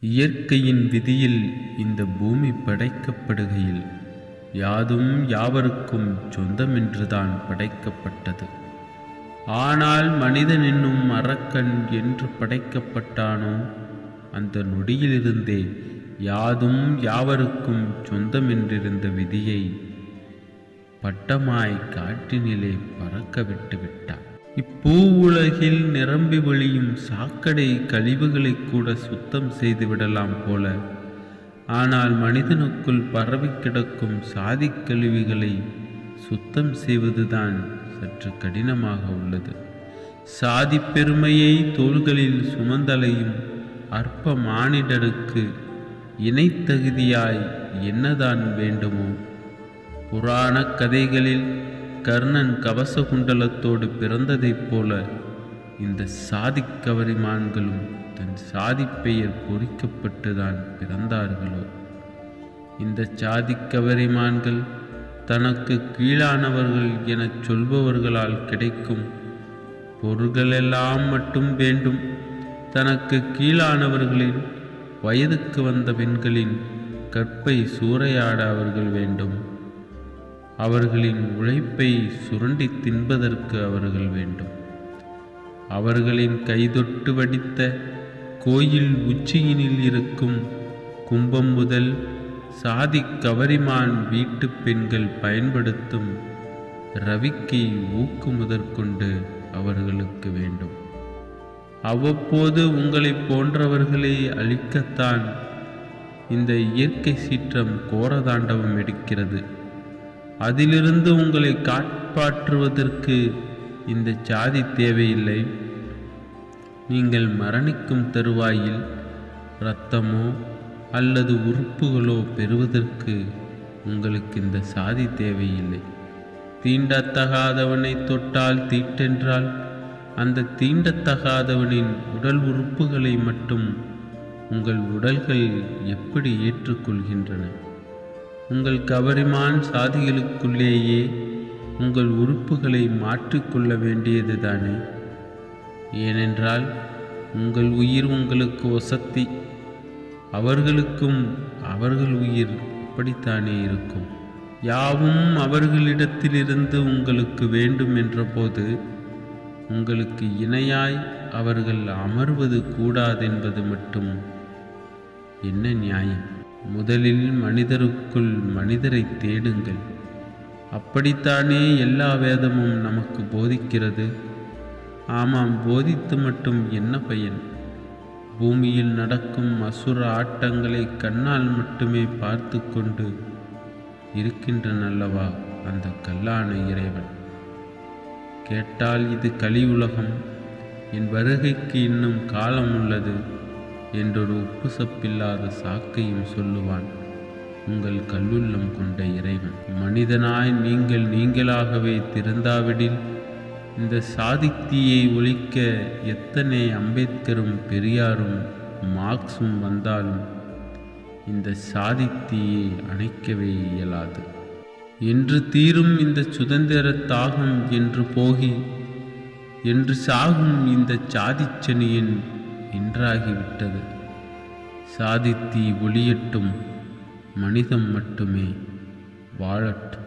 இயற்கையின் விதியில் இந்த பூமி படைக்கப்படுகையில் யாதும் யாவருக்கும் சொந்தமென்றுதான் படைக்கப்பட்டது. ஆனால் மனிதன் என்னும் அரக்கன் என்று படைக்கப்பட்டானோ? அந்த நொடியிலிருந்தே யாதும் யாவருக்கும் சொந்தமென்றிருந்த விதியை பட்டமாய் காற்றினிலே பறக்க விட்டு இப்பூ உலகில் நிரம்பி வழியும் சாக்கடை கழிவுகளை கூட சுத்தம் செய்து விடலாம் போல. ஆனால் மனிதனுக்குள் பரவி கிடக்கும் சாதி கழிவுகளை சுத்தம் செய்வதுதான் சற்று கடினமாக உள்ளது. சாதி பெருமையை தோள்களில் சுமந்தலையும் அற்ப மானிடருக்கு இணைத்தகுதியாய் என்னதான் வேண்டுமோ. புராணக் கதைகளில் கர்ணன் கவச குண்டலத்தோடு பிறந்ததைப் போல இந்த சாதிக்கவரிமான்களும் தன் சாதி பெயர் பொறிக்கப்பட்டுதான் பிறந்தார்களோ? இந்த சாதிக்கவரிமான்கள் தனக்கு கீழானவர்கள் எனச் சொல்பவர்களால் கிடைக்கும் பொருள்களெல்லாம் மட்டும் வேண்டும். தனக்கு கீழானவர்களின் வயதுக்கு வந்த பெண்களின் கற்பை சூறையாட அவர்கள் வேண்டும். அவர்களின் உழைப்பை சுரண்டி தின்பதற்கு அவர்கள் வேண்டும். அவர்களின் கைதொட்டு வடித்த கோயில் உச்சியினில் இருக்கும் கும்பம் முதல் சாதி கவரிமான் வீட்டு பெண்கள் பயன்படுத்தும் ரவிக்கை ஊக்கு முதற்கொண்டு அவர்களுக்கு வேண்டும். அவ்வப்போது உங்களைப் போன்றவர்களை அழிக்கத்தான் இந்த இயற்கை சீற்றம் கோரதாண்டவம் எடுக்கிறது. அதிலிருந்து உங்களை காப்பாற்றுவதற்கு இந்த சாதி தேவையில்லை. நீங்கள் மரணிக்கும் தருவாயில் இரத்தமோ அல்லது உறுப்புகளோ பெறுவதற்கு உங்களுக்கு இந்த சாதி தேவையில்லை. தீண்டத்தகாதவனை தொட்டால் தீட்டென்றால் அந்த தீண்டத்தகாதவனின் உடல் உறுப்புகளை மட்டும் உங்கள் உடல்கள் எப்படி ஏற்றுக்கொள்கின்றன? உங்கள் கவரிமான் சாதிகளுக்குள்ளேயே உங்கள் உறுப்புகளை மாற்றிக்கொள்ள வேண்டியது தானே? ஏனென்றால் உங்கள் உயிர் உங்களுக்கு ஒசத்தி அவர்களுக்கும் அவர்கள் உயிர் அப்படித்தானே இருக்கும். யாவும் அவர்களிடத்திலிருந்து உங்களுக்கு வேண்டும் என்றபோது உங்களுக்கு இணையாய் அவர்கள் அமர்வது கூடாதென்பது மட்டும் என்ன நியாயம்? முதலில் மனிதருக்குள் மனிதரை தேடுங்கள். அப்படித்தானே எல்லா வேதமும் நமக்கு போதிக்கிறது? ஆமாம் போதித்து மட்டும் என்ன பயன்? பூமியில் நடக்கும் அசுர ஆட்டங்களை கண்ணால் மட்டுமே பார்த்து கொண்டு இருக்கின்றனல்லவா அந்த கல்லான இறைவன்? கேட்டால் இது கலி உலகம் என் வருகைக்கு இன்னும் காலம் உள்ளது என்றொரு உப்பு சப்பில்லாத சாக்கையும் சொல்லுவான். உங்கள் கல்லுள்ளம் கொண்ட இறைவன் மனிதனாய் நீங்கள் நீங்களாகவே திறந்தாவிடில் இந்த சாதித்தீயை ஒழிக்க எத்தனை அம்பேத்கரும் பெரியாரும் மார்க்ஸும் வந்தாலும் இந்த சாதித்தீயை அணைக்கவே இயலாது. என்று தீரும் இந்த சுதந்திர தாகம் என்று போகி என்று சாகும் இந்த சாதிச்சனியின் இன்றாகிவிட்டது. சாதித்தீ ஒளியட்டும் மனிதம் மட்டுமே வாழட்டும்.